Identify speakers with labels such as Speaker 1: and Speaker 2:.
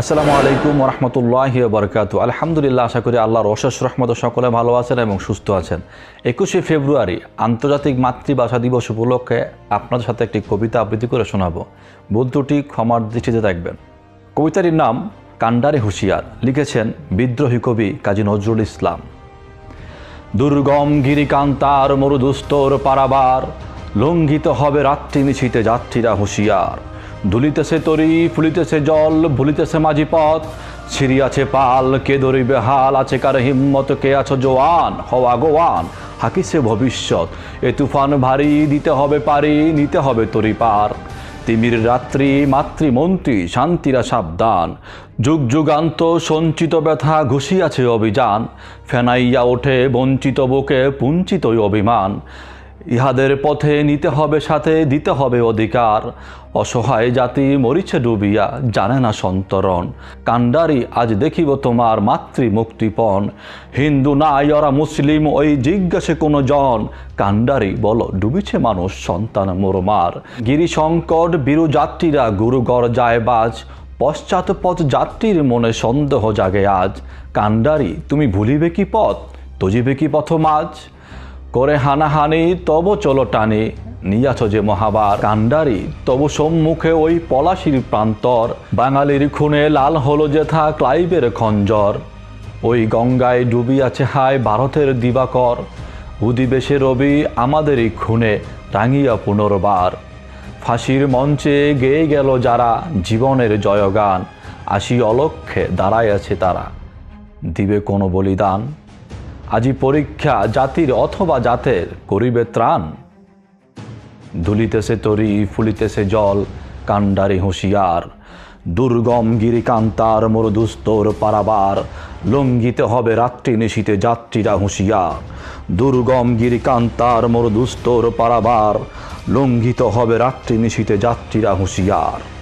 Speaker 1: আসসালামু আলাইকুম রহমতুল্লাহি বরকাত আলহামদুলিল্লাহ, আশা করি আল্লাহর অশেষ রহমত সকলে ভালো আছেন এবং সুস্থ আছেন। একুশে ফেব্রুয়ারি, আন্তর্জাতিক মাতৃভাষা দিবস উপলক্ষে আপনাদের সাথে একটি কবিতা আবৃত্তি করে শোনাবো। বন্ধুটি ক্ষমার দৃষ্টিতে দেখবেন। কবিতাটির নাম, কান্ডারে হুঁশিয়ার। লিখেছেন বিদ্রোহী কবি কাজী নজরুল ইসলাম। দুর্গম গিরিকান্তার মরুদুস্তর পারাবার, লঙ্ঘিত হবে রাত্রি নিশীতে যাত্রীরা হুঁশিয়ার। দুলিতেছে তরি, ফুলিতেছে জল, ভুলিতেছে মাঝি পথ। ছিড়িয়াছে পাল, কে ধরিবে হাল, আছে কার হিম্মত, কে আছো জোয়ান, হওয়া গোয়ান, হাকিছে ভবিষ্যৎ। এ তুফান ভারী, দিতে হবে পারি, নিতে হবে তরি পার। তিমির রাত্রি, মাতৃমন্ত্রী, শান্তিরা সাবধান। যুগ যুগান্ত সঞ্চিত ব্যথা ঘুষিয়াছে অভিযান। ফেনাইয়া ওঠে বঞ্চিত বুকে, পুঞ্চিতই অভিমান। ইহাদের পথে নিতে হবে সাথে, দিতে হবে অধিকার। অসহায় জাতি মরিছে ডুবিয়া, জানে না সন্তরণ। কান্ডারি আজ দেখিব তোমার মাতৃ মুক্তিপণ হিন্দু নাই, ওরা মুসলিম, ওই জিজ্ঞাসে কোনো জন। কান্ডারি বলো, ডুবিছে মানুষ সন্তান মোরমার। গিরি সংকট বীরু যাত্রীরা গুরুগড় যায় বাজ। পশ্চাৎপথ যাত্রীর মনে সন্দেহ জাগে আজ। কান্ডারি তুমি ভুলিবে কি পথ? তজিবে কি পথ মাঝ? করে হানাহানি, তব চলো টানে। নিয়াছ যে মহাবার কান্ডারি তব সম্মুখে ওই পলাশির প্রান্তর। বাঙালির খুনে লাল হলো যেথা ক্লাইবের খঞ্জর। ওই গঙ্গায় ডুবিয়াছে হায় ভারতের দিবাকর। উদিবেশে রবি আমাদেরই খুনে টাঙিয়া পুনর্বার। ফাঁসির মঞ্চে গেয়ে গেল যারা জীবনের জয়গান। আসি অলক্ষে দাঁড়ায় আছে তারা। দিবে কোনো বলিদান? আজি পরীক্ষা জাতির অথবা জাতের, করিবে ত্রাণ। ধুলিতেছে তরি, ফুলিতেছে জল কান্ডারি হুঁশিয়ার। দুর্গম গিরিকান্তার মরুদুস্তর পারাবার। লঙ্ঘিতে হবে রাত্রি নিশীতে যাত্রীরা হুঁশিয়ার। দুর্গম গিরিকান্তার মরুদুস্তর পারাবার। লঙ্ঘিত হবে রাত্রি নিশীতে যাত্রীরা হুঁশিয়ার।